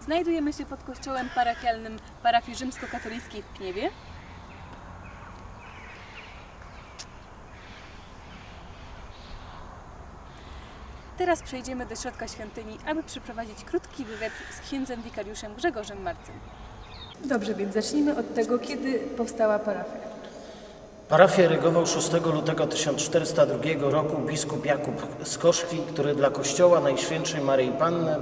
Znajdujemy się pod kościołem parafialnym parafii rzymskokatolickiej w Pniewie. Teraz przejdziemy do środka świątyni, aby przeprowadzić krótki wywiad z księdzem wikariuszem Grzegorzem Marcem. Dobrze, więc zacznijmy od tego, kiedy powstała parafia. Parafię rygował 6 lutego 1402 roku biskup Jakub z Koszki, który dla kościoła Najświętszej Maryi Panny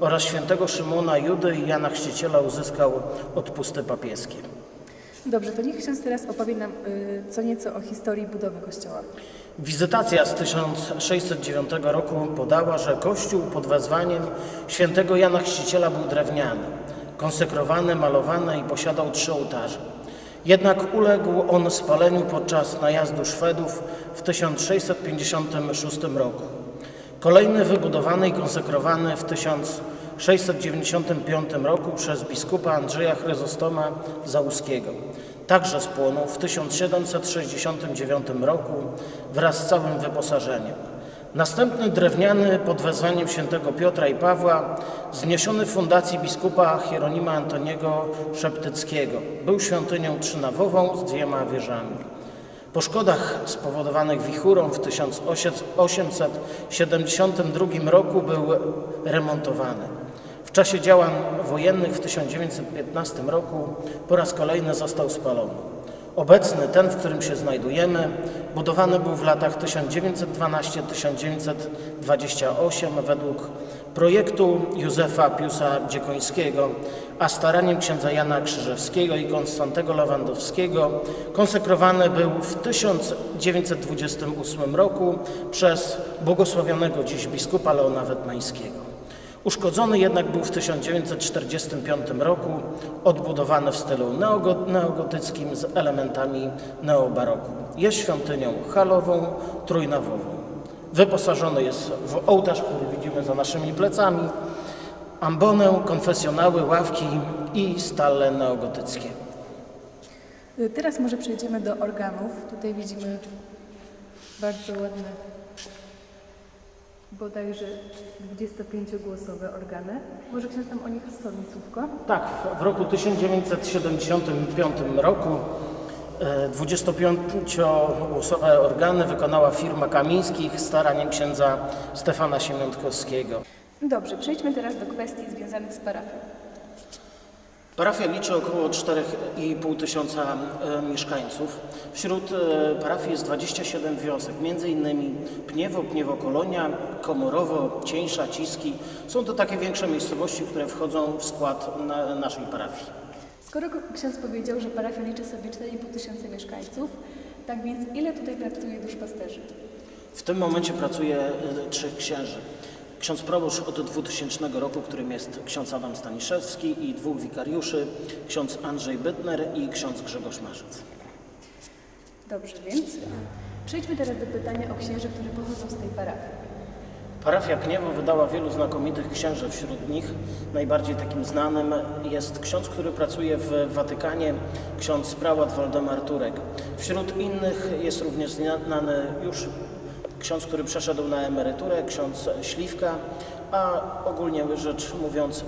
oraz świętego Szymona Judy i Jana Chrzciciela uzyskał odpusty papieskie. Dobrze, to niech ksiądz teraz opowie nam y, co nieco o historii budowy kościoła. Wizytacja z 1609 roku podała, że kościół pod wezwaniem świętego Jana Chrzciciela był drewniany, konsekrowany, malowany i posiadał trzy ołtarze. Jednak uległ on spaleniu podczas najazdu Szwedów w 1656 roku. Kolejny wybudowany i konsekrowany w 1695 roku przez biskupa Andrzeja Chryzostoma Załuskiego. Także spłonął w 1769 roku wraz z całym wyposażeniem. Następny drewniany pod wezwaniem świętego Piotra i Pawła, zniesiony w fundacji biskupa Hieronima Antoniego Szeptyckiego, był świątynią trzynawową z dwiema wieżami. Po szkodach spowodowanych wichurą w 1872 roku był remontowany. W czasie działań wojennych w 1915 roku po raz kolejny został spalony. Obecny, ten, w którym się znajdujemy, budowany był w latach 1912-1928 według projektu Józefa Piusa Dziekońskiego, a staraniem księdza Jana Krzyżewskiego i Konstantego Lewandowskiego konsekrowany był w 1928 roku przez błogosławionego dziś biskupa Leona Wetnańskiego. Uszkodzony jednak był w 1945 roku, odbudowany w stylu neogo- neogotyckim z elementami neobaroku. Jest świątynią halową, trójnawową. Wyposażony jest w ołtarz, który widzimy za naszymi plecami, ambonę, konfesjonały, ławki i stale neogotyckie. Y, Teraz może przejdziemy do organów. Tutaj widzimy bardzo ładne, bodajże 25-głosowe organy. Może ksiądz nam o nich wspomni słówko? Tak, w roku 1975 roku e, 25-głosowe organy wykonała firma Kamińskich staraniem księdza Stefana Siemiątkowskiego. Dobrze, przejdźmy teraz do kwestii związanych z parafią. Parafia liczy około 4,5 tysiąca e, mieszkańców. Wśród e, parafii jest 27 wiosek, innymi Pniewo, Pniewo Kolonia, Komorowo, Cieńsza, Ciski. Są to takie większe miejscowości, które wchodzą w skład na, naszej parafii. Skoro ksiądz powiedział, że parafia liczy sobie 4,5 tysiąca mieszkańców, tak więc ile tutaj pracuje duszpasterzy? W tym momencie pracuje e, trzech księży. Ksiądz proboszcz od 2000 roku, którym jest ksiądz Adam Staniszewski i dwóch wikariuszy, ksiądz Andrzej Bytner i ksiądz Grzegorz Marzec. Dobrze, więc przejdźmy teraz do pytania o księży, którzy pochodzą z tej parafii. Parafia Pniewo wydała wielu znakomitych księży. Wśród nich najbardziej takim znanym jest ksiądz, który pracuje w Watykanie, ksiądz prałat Waldemar Turek. Wśród innych jest również znany już ksiądz, który przeszedł na emeryturę, ksiądz Śliwka, a ogólnie rzecz mówiąc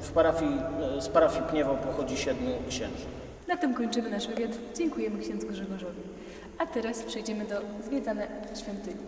w parafii, z parafii Pniewo pochodzi siedmiu księży. Na tym kończymy nasz wywiad. Dziękujemy księdzu Grzegorzowi. A teraz przejdziemy do zwiedzane świątyni.